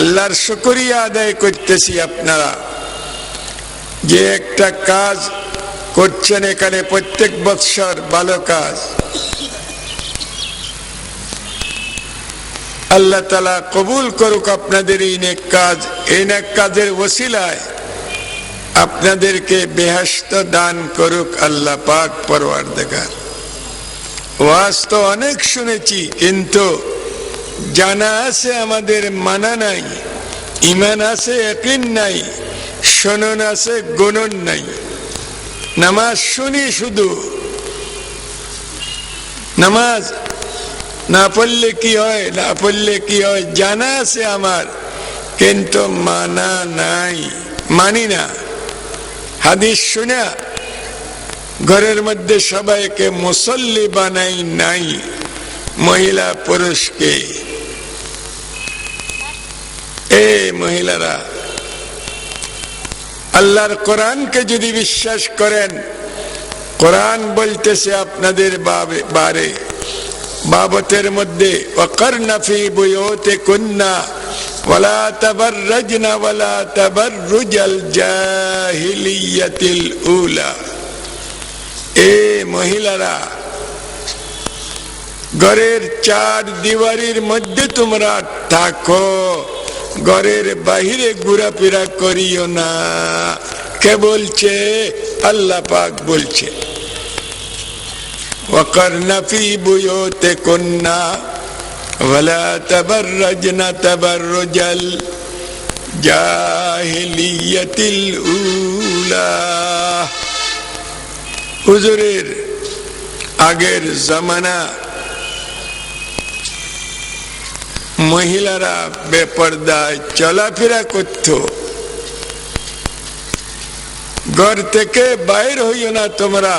আল্লাহর শুকরিয়া আদায় করতেছি আপনারা। যে একটা কাজ করছেন এখানে প্রত্যেক বৎসর ভালো কাজ। আল্লাহ তালা কবুল করুক আপনাদের এই নেক কাজ। এই নেক কাজের ওসিলায় আপনাদেরকে বেহাস্ত দান করুক আল্লাহ পাক পরওয়ার দেখার ওয়াজ তো অনেক শুনেছি, কিন্তু জানা আছে আমাদের, মানা নাই। ইমান আছে একিন নাই। শোনন আছে, গণন নাই। নামাজ শুনি শুধু। নামাজ না পড়লে কি হয়, না পড়লে কি হয়, জানা আছে আমার, কিন্তু মানা নাই। মানি না। হাদিস শুনা, ঘরের মধ্যে সবাইকে মুসল্লি বানাই নাই, মহিলা পুরুষকে। এ মহিলারা আল্লাহর কোরআনকে যদি বিশ্বাস করেন কোরআন বলতেছে আপনাদের বারে বাবতের মধ্যে وقرن في بيوتكن ولا تبرجن ولا تبرج الجاهلية الأولى এ মহিলারা ঘরের চার দিওয়ারির মধ্যে তোমরা থাকো ঘরের বাহিরে ঘোরাফেরা করিও না। কে বলছে? আল্লাহ পাক বলছে। কন্যা ভলা রজনা উলা। হুজুরের আগের জামানা মহিলারা বেপর্দায় চলাফেরা করত। ঘর থেকে বাইর হইও না তোমরা।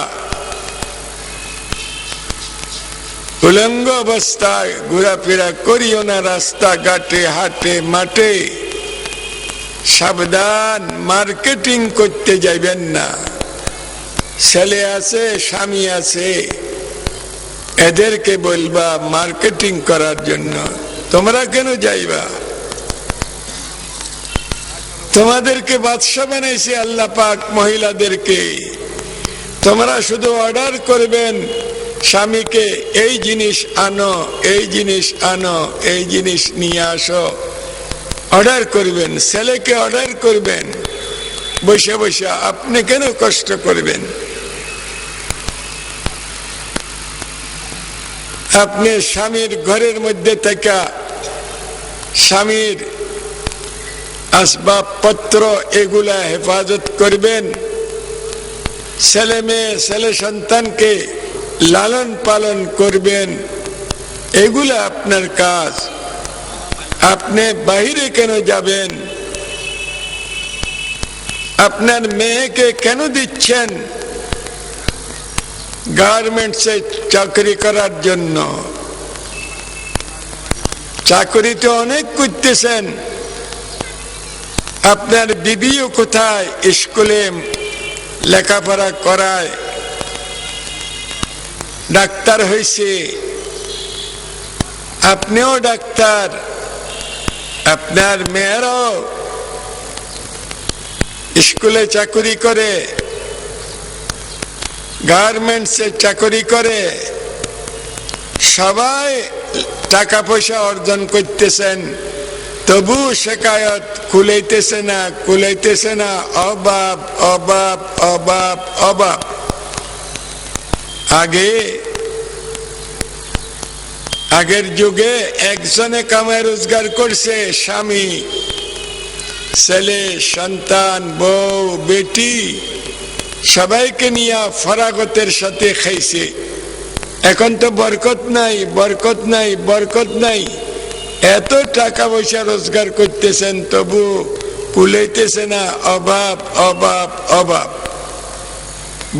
উলঙ্গ অবস্থায় ঘোরাফেরা করিও না রাস্তা ঘাটে হাটে, মাঠে। সাবধান, মার্কেটিং করতে যাইবেন না। ছেলে আছে, স্বামী আছে। এদেরকে বলবা মার্কেটিং করার জন্য। তোমরা কেন যাইবা? তোমাদেরকে বাদশা বানাইছে আল্লাহ পাক মহিলাদেরকে। তোমরা শুধু অর্ডার করবেন স্বামীকে, এই জিনিস আনো, এই জিনিস আনো, এই জিনিস নিয়ে আসো। অর্ডার করবেন, ছেলেকে অর্ডার করবেন, বসে বসে আপনি কেন কষ্ট করবেন? আপনি স্বামীর ঘরের মধ্যে থেকে স্বামীর আসবাবপত্র এগুলা হেফাজত করবেন। ছেলে মেয়ে, ছেলে সন্তানকে লালন পালন করবেন। এগুলা আপনার কাজ। আপনি বাহিরে কেন যাবেন? আপনার মেয়েকে কেন দিচ্ছেন? গার্মেন্টসে চাকরি করার জন্য। চাকরি তো অনেক করতেছেন। আপনার বিবিও কোথায়? স্কুলে লেখাপড়া করায়। ডাক্তার হয়েছে আপনিও ডাক্তার। আপনার মেয়েরাও স্কুলে চাকরি করে। গার্মেন্টসে চাকরি করে। সবাই টাকা পয়সা অর্জন করতেছেন, তবু শেখায়ত কুলাইতেছে না কুলাইতেছে না অভাব অবাব অবাব অভাব আগে, আগের যুগে একজনে কামায় রোজগার করছে, স্বামী, ছেলে, সন্তান, বউ, বেটি, সবাইকে নিয়ে ফরাগতের সাথে খাইছে। এখন তো বরকত নাই বরকত নাই বরকত নাই। এত টাকা পয়সা রোজগার করতেছেন, তবু কুলাইতেছে না। অভাব অভাব অভাব।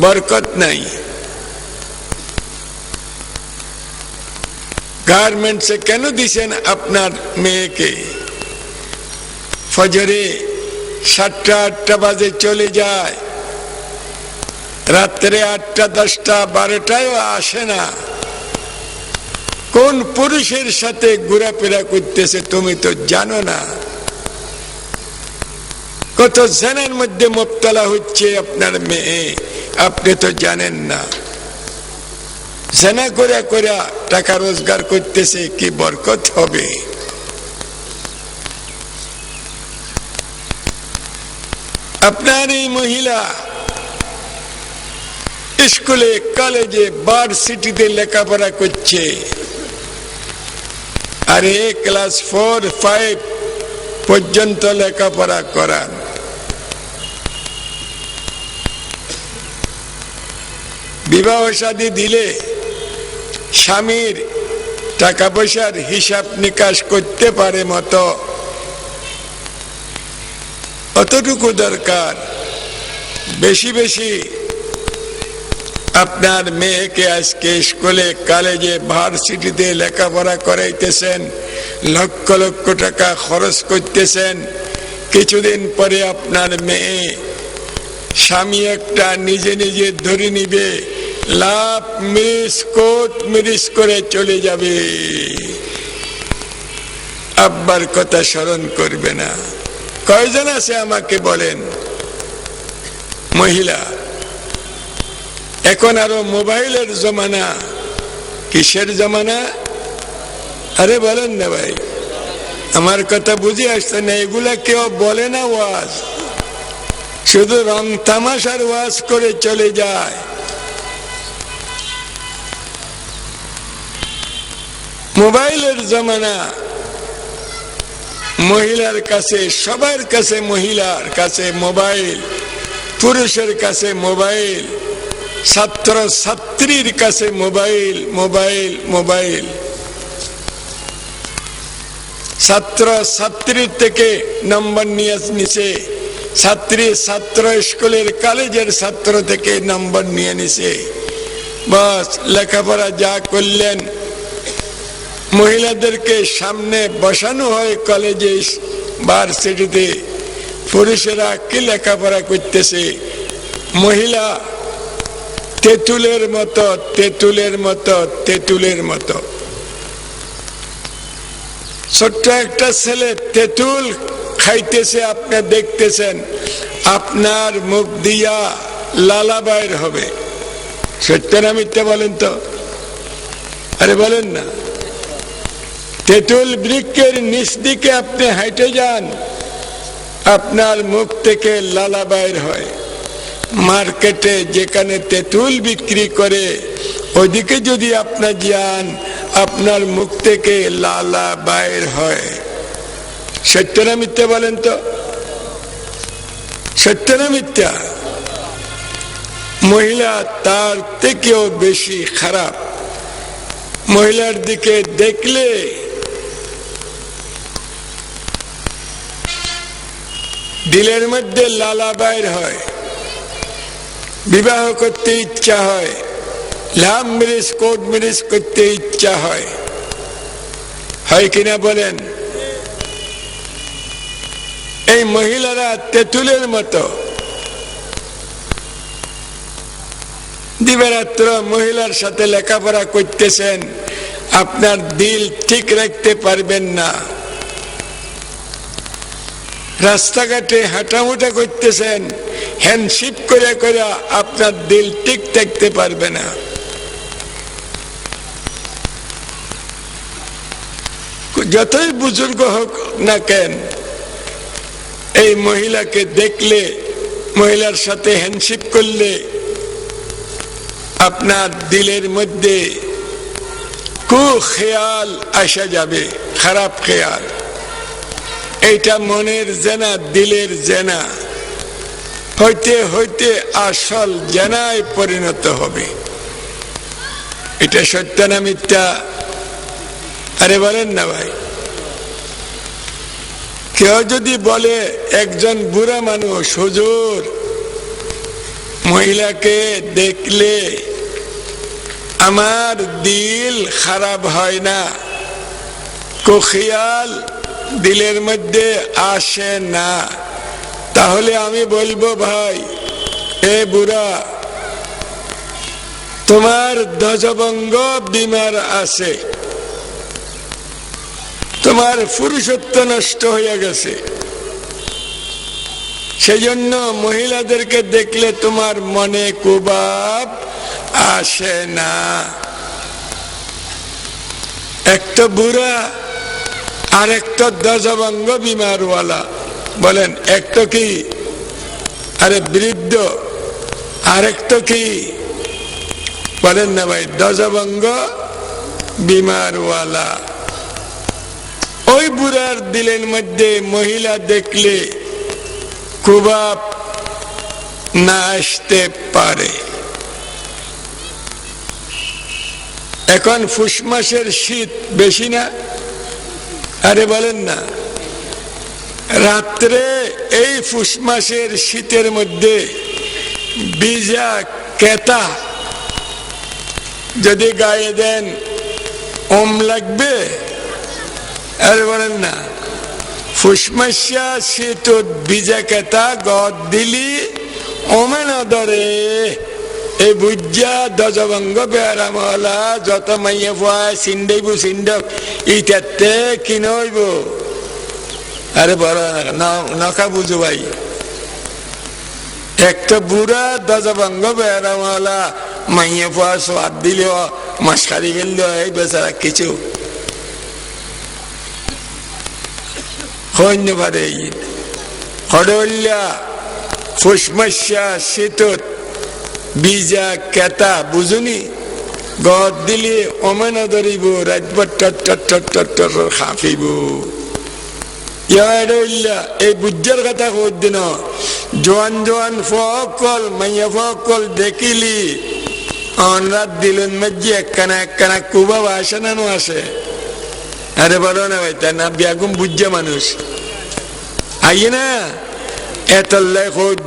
বরকত নাই। গার্মেন্টসে কেন দিছেন আপনার মেয়েকে? ফজরে সাতটা, আটটা বাজে চলে যায়। রাত্রে আটটা, দশটা বারোটায় আসে না। কোন পুরুষের সাথে ঘোরাফেরা করতেছে তুমি তো জানো না। কত জেনের মধ্যে মোবতলা হচ্ছে আপনার মেয়ে, আপনি তো জানেন না। জেনা করে করে টাকা রোজগার করতেছে কি বরকত হবে? আপনার এই মহিলা স্কুলে, কলেজে ভার্সিটিতে লেখাপড়া করছে। আর এ ক্লাস ফোর ফাইভ পর্যন্ত লেখাপড়া করান বিবাহ শাদী দিলে স্বামীর টাকা পয়সার হিসাব নিকাশ করতে পারে মতো। অতটুকু দরকার। বেশি বেশি আপনার মেয়েকে আজকে স্কুলে কলেজে ভার্সিটিতে লেখাপড়া করাইতেছেন। লক্ষ লক্ষ টাকা খরচ করতেছেন। কিছুদিন পরে আপনার মেয়ে স্বামী একটা নিজে নিজে ধরে নিবে। লাভ মিরিস কোট মিরিস করে চলে যাবে। আব্বার কথা স্মরণ করবে না। কয়জন আছে আমাকে বলেন? মহিলা। এখন আরও মোবাইলের জমানা, কিসের জমানা? আরে বলেন না ভাই, আমার কথা বুঝে আসছে না, এগুলা কেউ বলে না ওয়াজ। শুধু রং তামাশার ওয়াজ করে চলে যায়। মোবাইলের জমানা, মহিলার কাছে, সবার কাছে মহিলার কাছে মোবাইল, পুরুষের কাছে মোবাইল। ছাত্র ছাত্রীর কাছে মোবাইল মোবাইল মোবাইল। ছাত্র ছাত্রীর থেকে নম্বর নিয়ে নিছে। ছাত্রী ছাত্র স্কুলের কলেজের ছাত্র থেকে নম্বর নিয়ে নিছে। বাস, লেখাপড়া যা করলেন, মহিলাদেরকে সামনে বসানো হয় কলেজে ভার্সিটিতে পুরুষেরা কি লেখাপড়া করতেছে? মহিলা তেঁতুলের মতো তেঁতুলের মতো তেঁতুলের মতো। ছোট্ট একটা ছেলে তেঁতুল খাইতেছে, আপনি দেখতেছেন, আপনার মুখ দিয়া লালা বাইর হবে। সত্য না মিথ্যা বলেন তো? আরে বলেন না। তেঁতুল বৃক্ষের নিচ দিকে আপনি হাইটে যান, আপনার মুখ থেকে লালা বাইর হয়। মার্কেটে যেখানে তেঁতুল বিক্রি করে, ওদিকে যদি আপনার যান আপনার মুখ থেকে লালা বাইর হয়। সত্য না মিথ্যা বলেন তো? সত্য না মিথ্যা? মহিলা তার থেকেও বেশি খারাপ। মহিলার দিকে দেখলে দিলের মধ্যে লালা বাইর হয়। বিবাহ করতে ইচ্ছা হয়, লাভ মিরিস কোর্ট মিরিস করতে ইচ্ছা হয়। হয় কিনা বলেন? এই মহিলারা তেঁতুলের মতো। দিবারাত্র মহিলার সাথে লেখাপড়া করতেছেন, আপনার দিল ঠিক রাখতে পারবেন না। রাস্তাঘাটে হাঁটামুটা করতেছেন হ্যান্ডশিপ করে করে আপনার দিল ঠিক থাকতে পারবে না। যতই বুজুর্গ হোক না কেন, এই মহিলাকে দেখলে, মহিলার সাথে হ্যান্ডশিপ করলে আপনার দিলের মধ্যে কু খেয়াল আসা যাবে, খারাপ খেয়াল। এইটা মনের জেনা, দিলের জেনা। হইতে হইতে আসল জেনায় পরিণত হবে। এটা সত্য না মিথ্যা? আরে বলেন না ভাই। কেউ যদি বলে, একজন বুড়া মানুষ, হুজুর, মহিলাকে দেখলে আমার দিল খারাপ হয় না কোখিয়াল দিলের মধ্যে আসে না। তাহলে আমি বলব, ভাই, এ বুড়া, তোমার ধ্বজভঙ্গ বিমার আছে। তোমার পুরুষত্ব নষ্ট হয়ে গেছে। সেই জন্য মহিলাদেরকে দেখলে তোমার মনে কুবাব আসে না। একটা বুড়া আর একটা দজভঙ্গ বিমারওয়ালা। বলেন, একটা কি? আরে বৃদ্ধ, আরেকটা কি? বলেন না ভাই দজভঙ্গ বিমারওয়ালা। ওই বুড়ার দিলের মধ্যে মহিলা দেখলে কুবাব না আসতে পারে। এখন ফুস মাসের শীত বেশি না? আরে বলেন না। রাত্রে এই ফুস মাসের শীতের মধ্যে বিজা কেতা যদি গায়ে দেন, ওম লাগবে? আরে বলেন না। ফুসমাসা শীত বিজা কেতা গদ দিলি, ওমে না ধরে এই বুঝা দজভঙ্গ বেড়ামলা, যত মাইয়া ফুয়ায় সিন্ডাইব সিন্ডক ইটাতে কিনইব। আরে বড় নখা বুঝো ভাই। একটা বুড়া দজভঙ্গ বেড়ামলা, মাইয়া ফুয়া সোয়াদ দিলে মাসকারি গেল এই বেচারা কিছু। হইন্য পারে হডল্যা ফুসমস্যা শীতত বীজা কেতা, বুঝুনি? গদ দিলে, অমেন ধরিব রাজবর টর খাফিব। এই বুজ্জার কথা কদিন জোয়ান জোয়ান ফকল, মাইয়া ফকল দেখিলি। অনরাত দিলুন মধ্যে একখানা একখানা কুবা না আসে। আরে বলো না ভাই, তার না বেগুম বুঝছে মানুষ। আইয়ে না? এত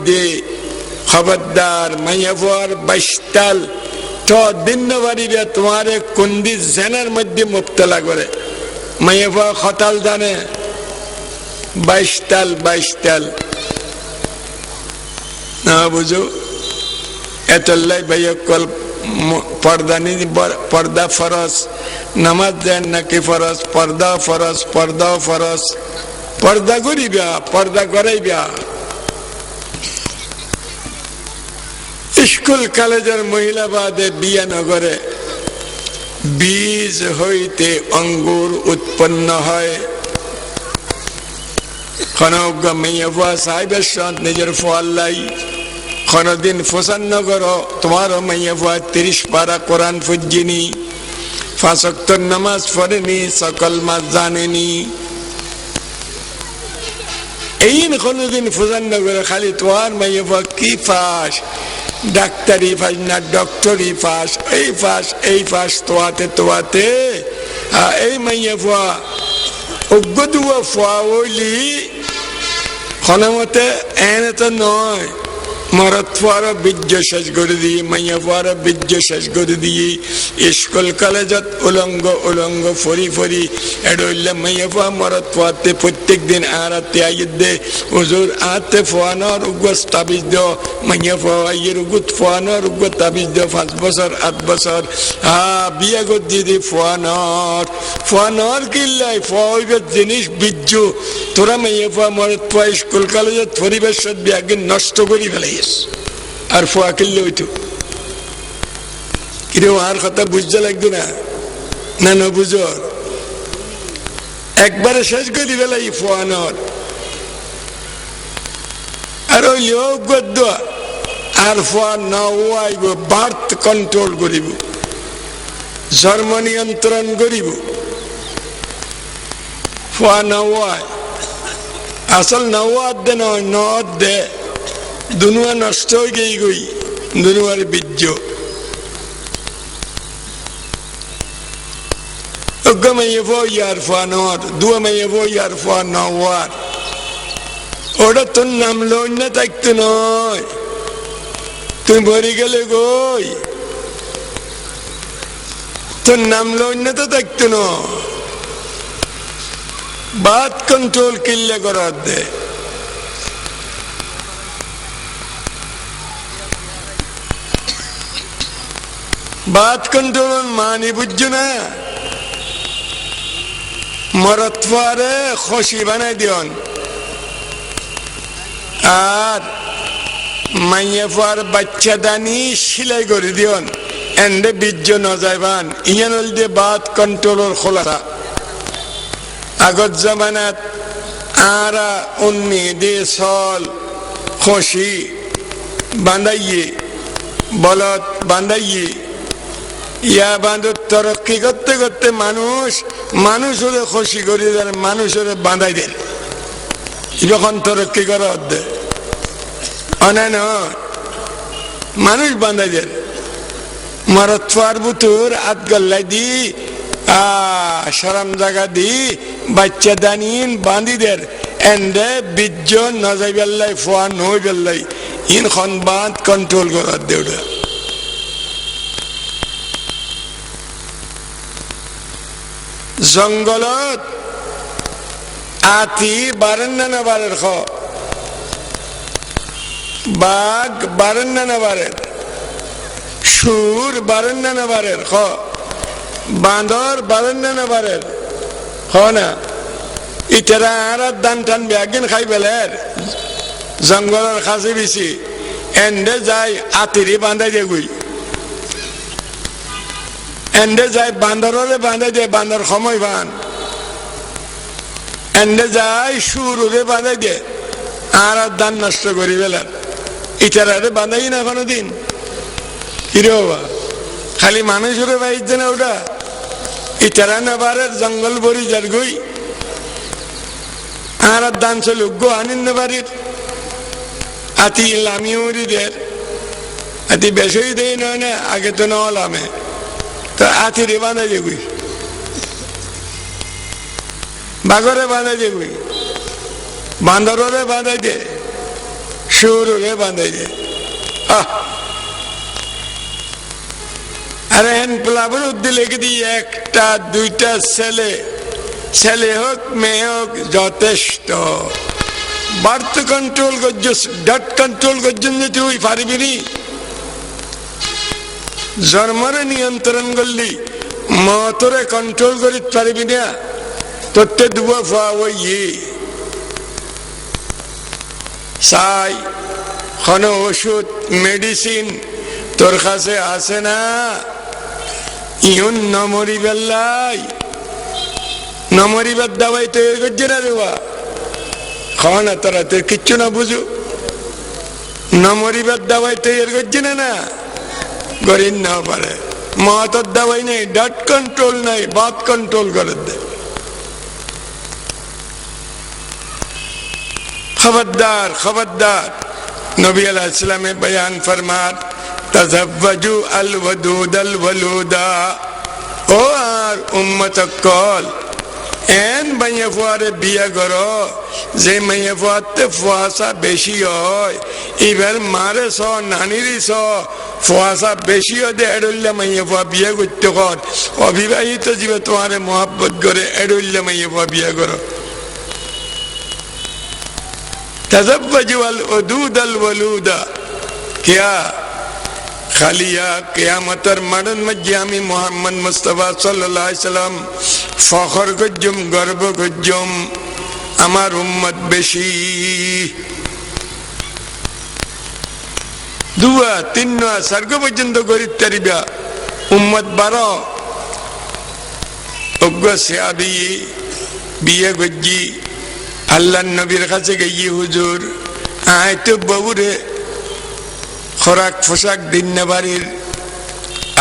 দে খবরদার মাইয়াফর বাইশতাল, তো দিন বাড়িবে তোমার কুন্দি জেনার মধ্যে মুক্তলা করে। মাইয়াফা খতাল জানে বাইশতাল বাইশতাল। না বুঝো, এতল্লাই ভাইয়া কল পর্দা নি পর্দা ফরস নামাজ দেন নাকি ফরস পর্দা ফরস পর্দা ফরস পর্দা করিবা, পর্দা করাইবা। স্কুল কলেজের মহিলা বাদে বিয়ানগরে বীজ হইতে অঙ্গুর উৎপন্ন হয়। খনজ্ঞ মেয়ে ফুয়া সাহেবের সন্ত নিজের ফোয়াল্লাই কোনদিন ফসান্ন করো তোমার মাইয়া ফুয়া তিরিশ পারা কোরআন ফুজিনি ফাঁসক্তর নামাজ পড়েনি, সকল মাস জানেনি। এই কোনদিন ফুজান্ন করে খালি তোমার মাইয়া ফুয়া কি ফাঁস ডাক্তারি ফাঁস না ডক্টরি ফাঁস এই ফাঁস এই ফাঁস তোয়াতে তোয়াতে এই মাইয়া ফুয়া অজ্ঞ দুয়া ফুয়া ওইলি ক্ষণমতে এনে তো নয় মরদ ফুয়ারও বীর্য শেষ করে দিয়ে মাইয়া ফুয়ারও বীর্য শেষ করে দিয়ে স্কুল কলেজত উলঙ্গ উলঙ্গ ফরি ফরি এডইলে মাইয়া ফুয়া মরদ ফুয়াতে প্রত্যেক দিন আরাতে আইয়ে দে হুজুর আতে ফুয়ানোর উগ্র তাবিজ দেও মাইয়া ফুয়া আইয়ের উগুত ফুয়ানোর উগ্র তাবিজ দেও, পাঁচ বছর, আট বছর, হা, বিয়ে গত দিদি ফুয়ানোর ফুয়ানোর কিল্লাই ফুয়া হইবে জিনিস বীর্য তোরা মাইয়া ফুয়া মরদ ফুয়া স্কুল কলেজত পরিবেশ বিয়াগে নষ্ট করি ফেলাইস আর ফুয়া কিনলে হইতো। কিরম আর কথা বুঝতে লাগতো না? না না বুঝর একবারে শেষ করি ফেলাই ফুয়ানোর আর ওই গদ্য আর ফুয়া নওয়াইব বার্থ কন্ট্রোল করিব। জন্ম নিয়ন্ত্রণ করিব। ফুয়া নওয়ায় আসল নওয়াত দে নয় নদ দে। দুনুয়া নষ্ট হয়ে গেই গই, দুনুয়ার বীর্য। ইয়ার ফোয়া নর দুয়া মাইয়ে ফো ইয়ার ফোয়া নওয়ার। ওটা তোর নাম লোন না থাকতো নয় তুমি ভরি গেলে গই। তোর নাম লোন না তো না বাদ কন্ট্রোল কিল্লে করার দে। বাদ কন্ট্রোল মানি বুঝছ না মরতফারে খুশি বানাই দিয়ন আর মাইয়া বাচ্চা দানি সিলাই করে দিয়ন এন্ডে বীর্য ন যাইবান ইয়ান দিয়ে বাদ কন্ট্রোলর খোলা আগত জামানাত আরা উন্নি দিয়ে সল খসি বান্ধাইয়ে বলত বান্ধাইয়ে ইয়া বান্ধব তরক্কি করতে করতে মানুষ মানুষ হলে খুশি করে দেন মানুষ হলে বাঁধাই দেন। যখন তরক্কি করা হচ্ছে অনান মানুষ বাঁধাই দেন। মারত ফার বুতুর, আত গল্লাই দি সরম জায়গা দি, বাচ্চা দানিন বাঁধি দের এন্ডে বীর্য নজাই বেল্লাই ফোয়া নই বেল্লাই ইন খন বাঁধ কন্ট্রোল করার দেউড়া। জঙ্গলত আতি বারেন না বারের খ। বাঘ বারেন না বারের সুর বারেন না বারের খ। বাঁদর বারেন না বারের হ না। ইতারা আর দান টান একদিন খাই বেলের। জঙ্গলের খাসি বিছি, এন্ডে যাই আতিরি বাঁধাই দিয়ে গুই এন্ডে যায় বান্দররে বাঁধে দিয়ে বান্দর সময় বান এন্ডে যায় সুরে বাঁধে দিয়ে আর আর দান নষ্ট করি বেলার ইটারে বাঁধাই না কোনো দিন কিরে বাবা খালি মানুষের বাইছে না ওটা ইটারা না বারের জঙ্গল বরি যার গই আর আর দান চল গো আনিন না বাড়ির আতি দের আতি বেশই দেই নয় না আগে তো না লামে তো আতিরে বাঁধা দেবই বাগরে বাঁধা দেবই বান্দরে বাঁধা দে। সুরে বাঁধা দে। আরে হেন প্লাবর উদ্দিলে দিই একটা, দুইটা ছেলে। ছেলে হোক, মেয়ে হোক, যথেষ্ট। বার্থ কন্ট্রোল করছিস ডট কন্ট্রোল করছেন যে তুই পারবি নি? জন্মরে নিয়ন্ত্রণ করলি মতরে কন্ট্রোল করি পারবি না, তোরতে দুব ফুয়া ইয়ে সাই, কোন ওষুধ মেডিসিন তোর কাছে আছে না? ইহুন নমরি বেল্লাই নমরিবার দাওয়াই তৈরি করছে না রেবা খাওয়া না তোরা তোর কিচ্ছু না বুঝু। নমরিবার দাওয়াই তৈরি করছে না না। গরিব না পারে। মহাতর দাওয়াই নেই, ডট কন্ট্রোল নাই বাদ কন্ট্রোল করে দে। খবরদার খবরদার, নবী আলাহ ইসলামে বয়ান ফরমার তাজাব্বাজু আল ওয়াদুদ আল ওয়ালুদা। ও আর উম্মত কল এন মাইয়া ফুয়ারে বিয়া করো, যে মাইয়া ফুয়াতে ফুয়াশা বেশি হয়, এবার মারে স, নানিরি স ফুয়াশা বেশি হতে এডুল্লা মাইয়া ফুয়া বিয়ে করতে কর অবিবাহিত জীবে তোমারে মহাব্বত করে এডুল্লা মাইয়া ফুয়া বিয়ে করো تزوجوا الودود الولودا क्या খালিয়া কেয়ামতের মাডন মধ্যে আমি মোহাম্মদ মুস্তফা সাল্লাহ সাল্লাম ফখর গজ্জুম গর্ব গজ্জুম আমার উম্মত বেশি দুয়া তিন নয় স্বর্গ পর্যন্ত গরিব তারিবা। উম্মত বারো। অজ্ঞ সেয়াবি বিয়ে গজ্জি আল্লাহ নবীর কাছে গিয়ে হুজুর। আয় তো বাবুরে। খোরাক পোশাক দিন না বাড়ির।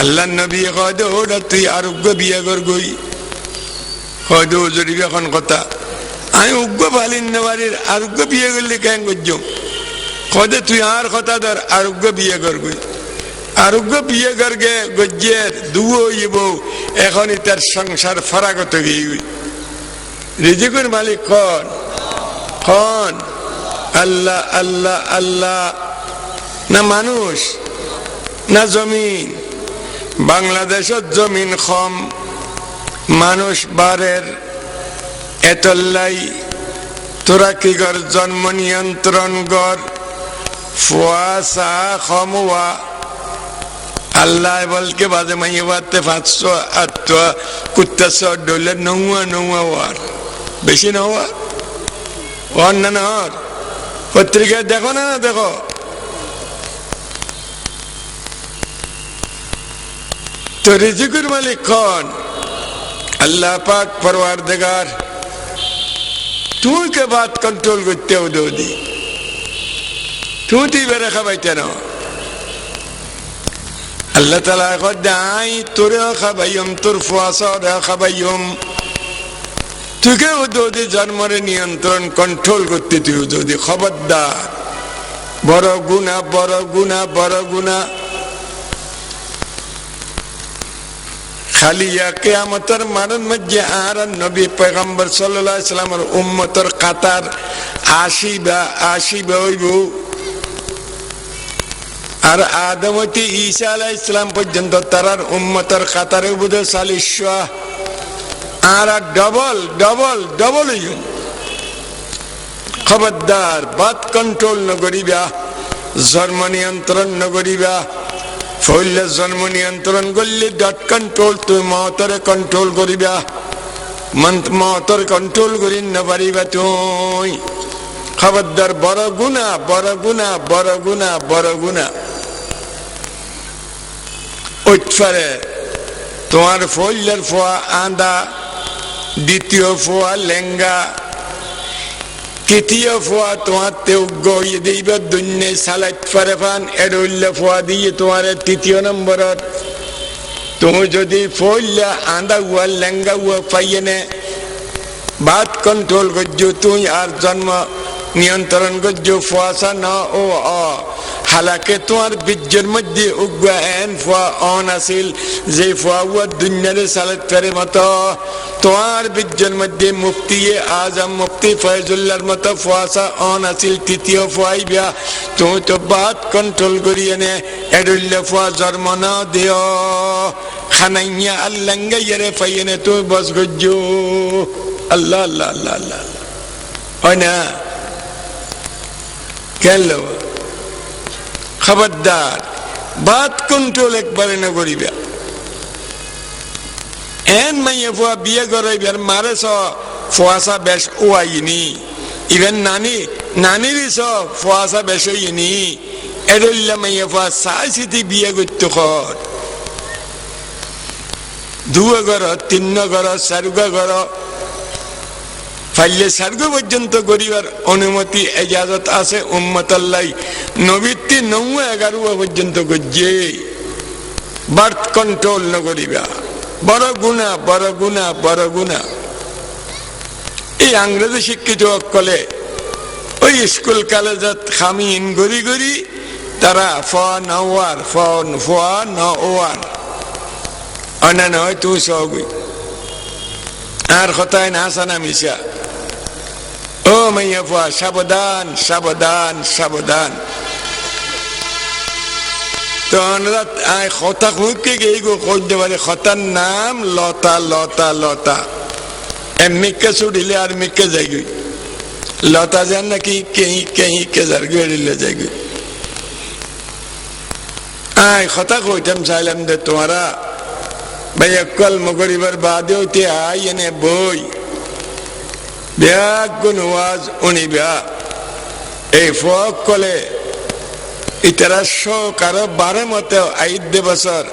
আল্লাহ নবী কয় দে ওটা তুই আরোগ্য বিয়ে কর গই কয় দে, হুজুর এখন কথা। আমি উগ্র পালিন না বাড়ির, আরোগ্য বিয়ে করলে কেন করছ? কয় দে তুই আর কথা ধর, আরোগ্য বিয়ে কর গই আরোগ্য বিয়ে করগে গজ্জের দুও ইব, এখনই তার সংসার ফরাগত গিয়ে রিজিকুর মালিক কন? কন? আল্লাহ আল্লাহ আল্লাহ। না মানুষ, না জমিন। বাংলাদেশের জমিন কম, মানুষ বারের। এতল্লাই তোরা কি কর, জন্ম নিয়ন্ত্রণ কর। ফুয়াশা খমুয়া আল্লাহ বলকে বাজে মাইয়ে বাতে পাঁচশো আটশো কুত্তাশো ডলে নৌয়া নৌয়া ওয়ার বেশি নৌয়া ওর না নহর পত্রিকায় দেখো না না দেখো তো রিজিকুর মালিক খন আল্লাহ পাক পরওয়ার দেগার তুই কে বাত কন্ট্রোল করতে দি তুই বেড়ে খাবাইতে না আল্লাহ তালা দাই তোরেও খাবাইম তোর ফুয়াশাও খাবাইম তুকে উদি জন্মরে নিয়ন্ত্রণ কন্ট্রোল করতে তুই উদি খবরদার বড় গুণা বড় গুণা বড় গুণা খালি কেয়ামতের মারণ মধ্যে আর নবী পয়গম্বর সাল্লাহ ইসলামের উম্মতর কাতার আসিবা আসিবা হইব আর আদমতি ঈসা আলাহ ইসলাম পর্যন্ত তারার উম্মতর কাতারে বুধ চালিশ আর ডবল ডবল ডবল খবরদার বাদ কন্ট্রোল নগরিবা জন্ম নিয়ন্ত্রণ নগরিবা ফইলে জন্ম নিয়ন্ত্রণ করলে ডট কন্ট্রোল তুই মতরে কন্ট্রোল করিবা। মতর কন্ট্রোল করি না পারিবা তুই। খবরদার, বড় গুণা বড় গুণা বড় গুণা বড় গুণা উঠফারে তোমার ফইলের ফোয়া আদা দ্বিতীয় ফোয়া, লেঙ্গা, তৃতীয় ফোয়া, তোমার তেউ গইয়ে দিবে দুন্নে, সালাইত ফারে ফান এডুল্লে ফোয়া দিয়ে তোমার তৃতীয় নম্বরত তুমি যদি ফইল্লা আন্দা উয়া, লেঙ্গা উয়া পাইয়ে নে বাদ কন্ট্রোল করছ তুই আর জন্ম নিয়ন্ত্রণ করছ ফুয়াশা ন ও অ। হালাকে তোমার বীর্যের মধ্যে উগ্রা এন ফুয়া অন আছিল যে ফুয়া উয়া দুনিয়ারে সালাত মতো। তোমার বীর্যের মধ্যে মুফতি আজম, মুফতি ফয়জুল্লার মতো ফুয়াশা অন আছিল তৃতীয় ফুয়াই বিয়া। তুমি তো বাদ কন্ট্রোল করিয়ে নে এডুল্লে ফুয়া জন্ম ন দিও। খানাইয়া আল্লাঙ্গা ইয়ারে পাইয়ে নে তুই বস গজ্জু। আল্লাহ আল্লাহ আল্লাহ আল্লাহ হয় না? কেন খবরদার বাদ কন্ট্রোল একবারে না করিবা। এন মাইয়ে ফুয়া বিয়ে করাইবার মারে স ফুয়াশা বেশ ওয়াইনি। ইভেন নানি, নানির স ফুয়াশা বেশ হইনি এডল্লা মাইয়ে ফুয়া চাই চিতি বিয়ে করতে কর দুয়া ঘর তিন ঘর চারুগা ঘর ফাইলে সার্গ পর্যন্ত করিবার অনুমতি এজাজত আছে উম্মতাল্লাই নবীতি নৌ এগারো পর্যন্ত গজ্জে। বার্থ কন্ট্রোল ন করিবা। বড় গুণা বড় গুণা বড় গুণা। এই আংরেজি শিক্ষিত সকলে ওই স্কুল কলেজত খামিন গড়ি গড়ি তারা ফ নওয়ার ফ ফ নওয়ার অন্যান্য হয় তুই সগুই আর কথায় না সানা মিশা। ও মাইয়া ফুয়া সাবধান সাবধান সাবধান। তো আমরা কথা হুকে গেই গো কইতে পারে খতার নাম লতা লতা লতা। এমনিকে ছুটিলে আর মিকে যাই লতা যান নাকি কেহি কেহি কেজার গেড়িলে যাই গই আয়, কথা কইতাম চাইলাম দে তোমারা। ভাইয়া কলম করিবার বাদেও তে আই এনে বই। ব্যাগ গুনওয়াজ উনি ব্যাগ এই ফক কলে ইতারা শোক আরও বারে মতে আইদ বছর।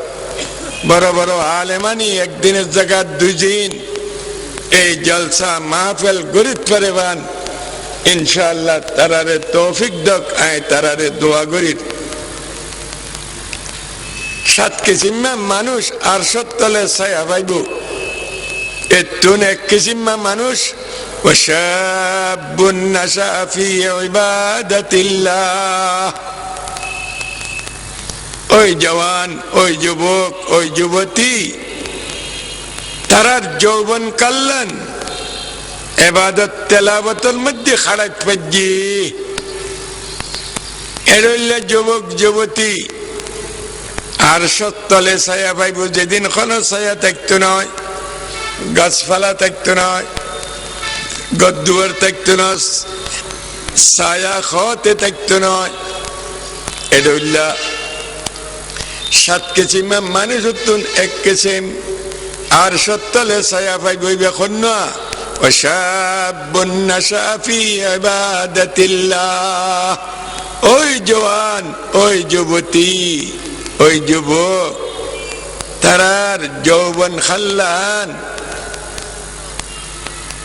বড় বড় আলেমানি একদিনের জায়গা দুই দিন। এই জলসা মাহফেল গরিব পরিবান ইনশাআল্লাহ তারারে তৌফিক দক, আয় তারারে দোয়া গরিব সাত কিসিমা মানুষ আর সত্তলে ছায়া পাইব। এতুন এক কিসিমা মানুষ وشاب نشأ في عبادة الله ওই জওয়ান ওই যুবক ওই যুবতী তারার যৌবন কাল্লান এবাদত তেলাবতের মধ্যে খারাপ পাজ্জি এরইল্লা যুবক যুবতী আর সত্তলে ছায়া পাইব যেদিন কোনো ছায়া থাকতো নয় গাছপালা থাকতো নয় গদ্দুয়ার থাকতো না ছায়া খতে থাকতো নয় এটা হইলা সাত কেসিমা মানুষ হতুন এক কেসিম আর সত্তলে ছায়া পাই গইবে এখন না وشاب نشا في عبادة الله ওই জওয়ান ওই যুবতী ওই যুবক তারার যৌবন খাল্লান